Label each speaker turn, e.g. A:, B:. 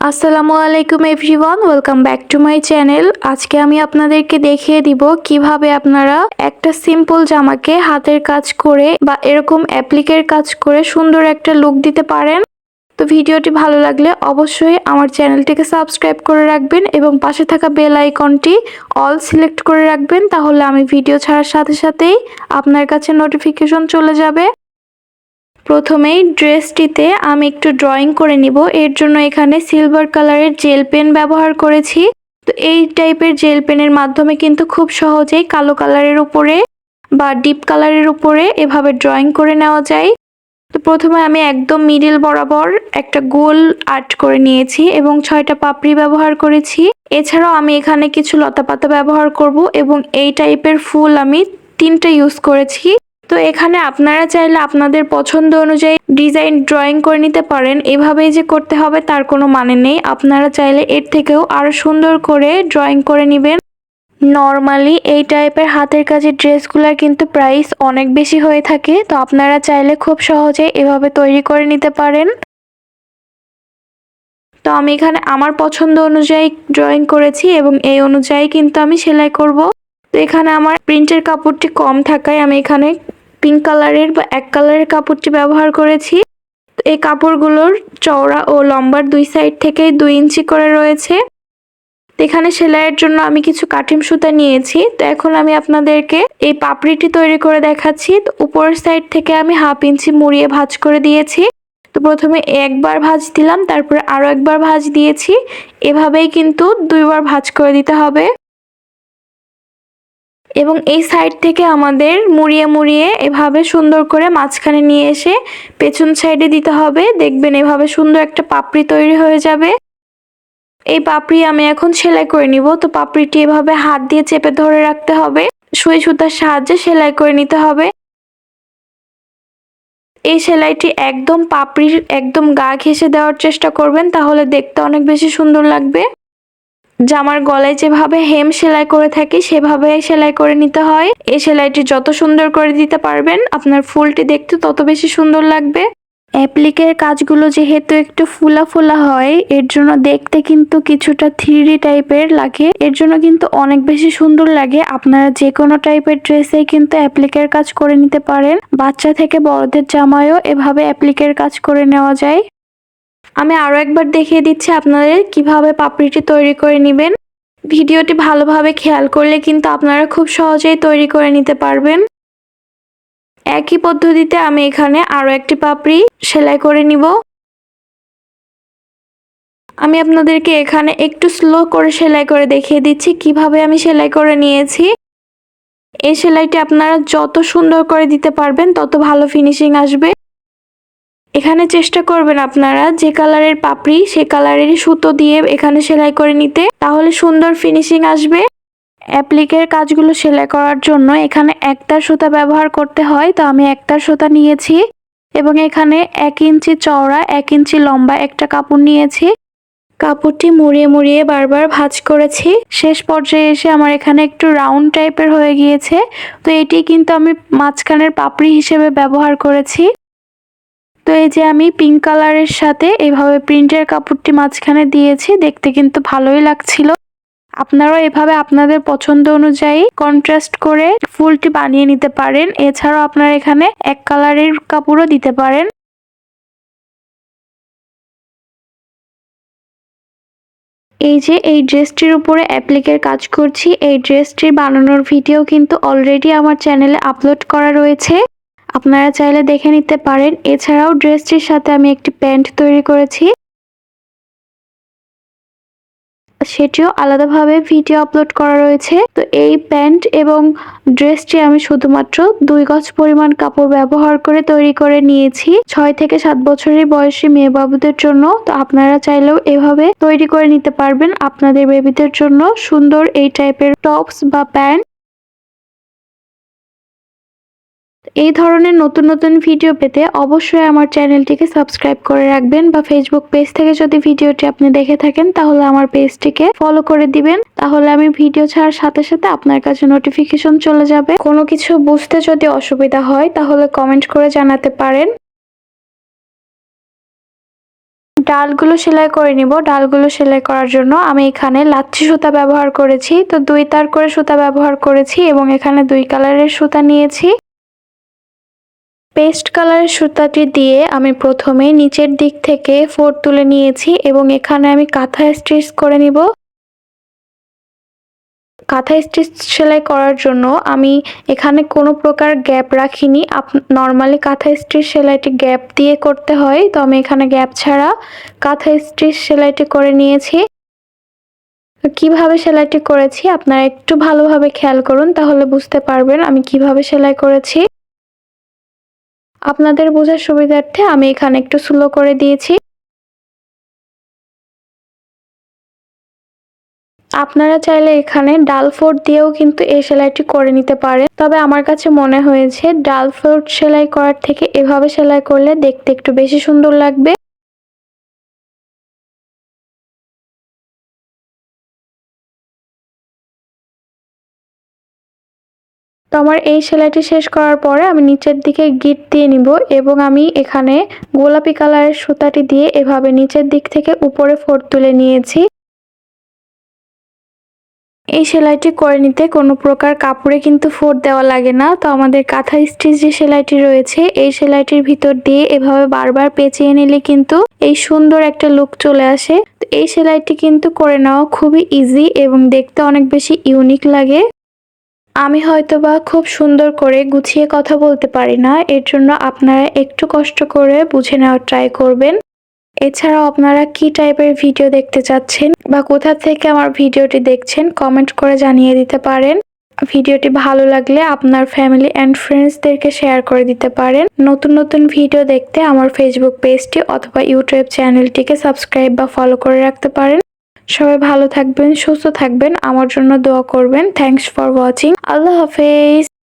A: আসসালামু আলাইকুম everyone, welcome back to my channel. আজকে আমি আপনাদেরকে দেখিয়ে দিব কীভাবে আপনারা একটা সিম্পল জামাকে হাতের কাজ করে বা এরকম অ্যাপ্লিকের কাজ করে সুন্দর একটা লুক দিতে পারেন। তো ভিডিওটি ভালো লাগলে অবশ্যই আমার চ্যানেলটিকে সাবস্ক্রাইব করে রাখবেন এবং পাশে থাকা বেল আইকনটি অল সিলেক্ট করে রাখবেন, তাহলে আমি ভিডিও ছাড়ার সাথে সাথেই আপনার কাছে নোটিফিকেশন চলে যাবে। প্রথমেই ড্রেসটিতে আমি একটু ড্রয়িং করে নিব। এর জন্য এখানে সিলভার কালারের জেল পেন ব্যবহার করেছি। তো এই টাইপের জেল পেনের মাধ্যমে কিন্তু খুব সহজেই কালো কালারের উপরে বা ডিপ কালারের উপরে এভাবে ড্রয়িং করে নেওয়া যায়। তো প্রথমে আমি একদম মিডিল বরাবর একটা গোল আর্ট করে নিয়েছি এবং ছয়টা পাপড়ি ব্যবহার করেছি। এছাড়াও আমি এখানে কিছু লতাপাতা ব্যবহার করব এবং এই টাইপের ফুল আমি তিনটা ইউজ করেছি। তো এখানে আপনারা চাইলে আপনাদের পছন্দ অনুযায়ী ডিজাইন ড্রয়িং করে নিতে পারেন। এভাবেই যে করতে হবে তার কোনো মানে নেই। আপনারা চাইলে এর থেকেও আরও সুন্দর করে ড্রয়িং করে নেবেন। নর্মালি এই টাইপের হাতের কাজের ড্রেসগুলোর কিন্তু প্রাইস অনেক বেশি হয়ে থাকে। তো আপনারা চাইলে খুব সহজে এভাবে তৈরি করে নিতে পারেন। তো আমি এখানে আমার পছন্দ অনুযায়ী ড্রয়িং করেছি এবং এই অনুযায়ী কিন্তু আমি সেলাই করব। তো এখানে আমার প্রিন্টের কাপড়টি কম থাকায় আমি এখানে পিঙ্ক কালারের বা এক কালারের কাপড়টি ব্যবহার করেছি। এই কাপড়গুলোর চওড়া ও লম্বার দুই সাইড থেকেই দুই ইঞ্চি করে রয়েছে। এখানে সেলাইয়ের জন্য আমি কিছু কাঠিম সুতা নিয়েছি। তো এখন আমি আপনাদেরকে এই পাপড়িটি তৈরি করে দেখাচ্ছি। তো উপরের সাইড থেকে আমি হাফ ইঞ্চি মুড়িয়ে ভাজ করে দিয়েছি। তো প্রথমে একবার ভাজ দিলাম, তারপরে আরও একবার ভাজ দিয়েছি। এভাবেই কিন্তু দুইবার ভাঁজ করে দিতে হবে। এবং এই সাইড থেকে আমাদের মুড়িয়ে মুড়িয়ে এভাবে সুন্দর করে মাঝখানে নিয়ে এসে পেছন সাইডে দিতে হবে। দেখবেন এভাবে সুন্দর একটা পাপড়ি তৈরি হয়ে যাবে। এই পাপড়ি আমি এখন সেলাই করে নিব। তো পাপড়িটি এভাবে হাত দিয়ে চেপে ধরে রাখতে হবে। সুই সুতার সাহায্যে সেলাই করে নিতে হবে। এই সেলাইটি একদম পাপড়ির একদম গা ঘেঁষে দেওয়ার চেষ্টা করবেন, তাহলে দেখতে অনেক বেশি সুন্দর লাগবে। জামার গলায় যেভাবে হেম সেলাই করে থাকি, সেভাবে সেলাই করে নিতে হয়। এই সেলাইটি যত সুন্দর করে দিতে পারবেন, আপনার ফুলটি দেখতে তত বেশি সুন্দর লাগবে। অ্যাপ্লিকের কাজগুলো যেহেতু একটু ফুলা ফুলা হয়, এর জন্য দেখতে কিন্তু কিছুটা থ্রি টাইপের লাগে। এর জন্য কিন্তু অনেক বেশি সুন্দর লাগে। আপনারা যে কোনো টাইপের ড্রেসে কিন্তু অ্যাপ্লিকের কাজ করে নিতে পারেন। বাচ্চা থেকে বড়দের জামায়ও এভাবে অ্যাপ্লিকের কাজ করে নেওয়া যায়। আমি আরও একবার দেখিয়ে দিচ্ছি আপনাদের কীভাবে পাপড়িটি তৈরি করে নেবেন। ভিডিওটি ভালোভাবে খেয়াল করলে কিন্তু আপনারা খুব সহজেই তৈরি করে নিতে পারবেন। একই পদ্ধতিতে আমি এখানে আরও একটি পাপড়ি সেলাই করে নিব। আমি আপনাদেরকে এখানে একটু স্লো করে সেলাই করে দেখিয়ে দিচ্ছি কীভাবে আমি সেলাই করে নিয়েছি। এই সেলাইটি আপনারা যত সুন্দর করে দিতে পারবেন, তত ভালো ফিনিশিং আসবে। এখানে চেষ্টা করবেন আপনারা যে কালারের পাপড়ি, সে কালারেরই সুতো দিয়ে এখানে সেলাই করে নিতে। তাহলে সুন্দর ফিনিশিং আসবে। অ্যাপ্লিকের কাজগুলো সেলাই করার জন্য এখানে একটার সুতা ব্যবহার করতে হয়। তো আমি একটার সুতা নিয়েছি এবং এখানে এক ইঞ্চি চওড়া, এক ইঞ্চি লম্বা একটা কাপড় নিয়েছি। কাপড়টি মুড়িয়ে মুড়িয়ে বারবার ভাঁজ করেছি। শেষ পর্যায়ে এসে আমার এখানে একটু রাউন্ড টাইপের হয়ে গিয়েছে। তো এটি কিন্তু আমি মাঝখানের পাপড়ি হিসেবে ব্যবহার করেছি। তো এই যে আমি পিঙ্ক কালারের সাথে এভাবে প্রিন্টের কাপড়টি মাঝখানে দিয়েছি, দেখতে কিন্তু ভালোই লাগছিল। আপনারাও এভাবে আপনাদের পছন্দ অনুযায়ী কন্ট্রাস্ট করে ফুলটি বানিয়ে নিতে পারেন। এছাড়াও আপনারা এখানে এক কালারের কাপড়ও দিতে পারেন। এই যে এই ড্রেসটির উপরে অ্যাপ্লিকের কাজ করছি। এই ড্রেসটির বানানোর ভিডিও কিন্তু অলরেডি আমার চ্যানেলে আপলোড করা রয়েছে। আপনারা চাইলে দেখে নিতে পারেন। এছাড়াও ড্রেসটির সাথে আমি একটি প্যান্ট তৈরি করেছি। সেটিও আলাদাভাবে ভিডিও আপলোড করা রয়েছে। তো এই প্যান্ট এবং ড্রেসটি আমি শুধুমাত্র দুই গজ পরিমাণ কাপড় ব্যবহার করে তৈরি করে নিয়েছি। ছয় থেকে সাত বছরের বয়সী মেয়ে বাবুদের জন্য। তো আপনারা চাইলেও এভাবে তৈরি করে নিতে পারবেন। আপনাদের বেবিদের জন্য সুন্দর এই টাইপের টপস বা প্যান্ট এই ধরনের নতুন নতুন ভিডিও পেতে অবশ্যই আমার চ্যানেলটিকে সাবস্ক্রাইব করে রাখবেন বা ফেসবুক পেজ থেকে যদি ভিডিওটি আপনি দেখে থাকেন, তাহলে আমার পেজটিকে ফলো করে দিবেন। তাহলে আমি ভিডিও ছাড়ার সাথে সাথে আপনার কাছে নোটিফিকেশন চলে যাবে। কোনো কিছু বুঝতে যদি অসুবিধা হয়, তাহলে কমেন্ট করে জানাতে পারেন। ডালগুলো সেলাই করে নিব। ডালগুলো সেলাই করার জন্য আমি এখানে লাচ্ছি সুতা ব্যবহার করেছি। তো দুই তার করে সুতা ব্যবহার করেছি এবং এখানে দুই কালারের সুতা নিয়েছি। পেস্ট কালারের সুতাটি দিয়ে আমি প্রথমে নিচের দিক থেকে ফোর তুলে নিয়েছি এবং এখানে আমি কাঁথা স্টিচ করে নিব। কাঁথা স্টিচ সেলাই করার জন্য আমি এখানে কোনো প্রকার গ্যাপ রাখিনি। আপ, নর্মালি কাঁথা স্টিচ সেলাইটি গ্যাপ দিয়ে করতে হয়, তো আমি এখানে গ্যাপ ছাড়া কাঁথা স্টিচ সেলাইটি করে নিয়েছি। কীভাবে সেলাইটি করেছি? আপনারা একটু ভালোভাবে খেয়াল করুন, তাহলে বুঝতে পারবেন আমি কীভাবে সেলাই করেছি। আপনাদের বোঝার সুবিধার্থে আমি এখানে একটু স্লো করে দিয়েছি। আপনারা চাইলে এখানে ডাল ফোর্ট দিয়েও কিন্তু এই সেলাইটি করে নিতে পারে তবে আমার কাছে মনে হয়েছে, ডাল ফোর্ট সেলাই করার থেকে এভাবে সেলাই করলে দেখতে একটু বেশি সুন্দর লাগবে। তো আমার এই সেলাইটি শেষ করার পরে আমি নিচের দিকে গিট দিয়ে নিব এবং আমি এখানে গোলাপি কালারের সুতাটি দিয়ে এভাবে নিচের দিক থেকে উপরে ফোর্ট তুলে নিয়েছি। এই সেলাইটি করে নিতে কোনো প্রকার কাপড়ে কিন্তু ফোট দেওয়া লাগে না। তো আমাদের কাঁথা স্টিচ যে সেলাইটি রয়েছে, এই সেলাইটির ভিতর দিয়ে এভাবে বারবার পেঁচিয়ে নিলে কিন্তু এই সুন্দর একটা লুক চলে আসে। তো এই সেলাইটি কিন্তু করে নেওয়া খুবই ইজি এবং দেখতে অনেক বেশি ইউনিক লাগে। আমি হয়তোবা খুব সুন্দর করে গুছিয়ে কথা বলতে পারি না, এর জন্য আপনারা একটু কষ্ট করে বুঝে নেওয়ার ট্রাই করবেন। এছাড়াও আপনারা কি টাইপের ভিডিও দেখতে চাচ্ছেন বা কোথা থেকে আমার ভিডিওটি দেখছেন কমেন্ট করে জানিয়ে দিতে পারেন। ভিডিওটি ভালো লাগলে আপনার ফ্যামিলি অ্যান্ড ফ্রেন্ডসদেরকে শেয়ার করে দিতে পারেন। নতুন নতুন ভিডিও দেখতে আমার ফেসবুক পেজটি অথবা ইউটিউব চ্যানেলটিকে সাবস্ক্রাইব বা ফলো করে রাখতে পারেন। সবাই ভালো থাকবেন সুস্থ থাকবেন আমার জন্য দোয়া করবেন। থ্যাংকস ফর ওয়াচিং আল্লাহ হাফেজ।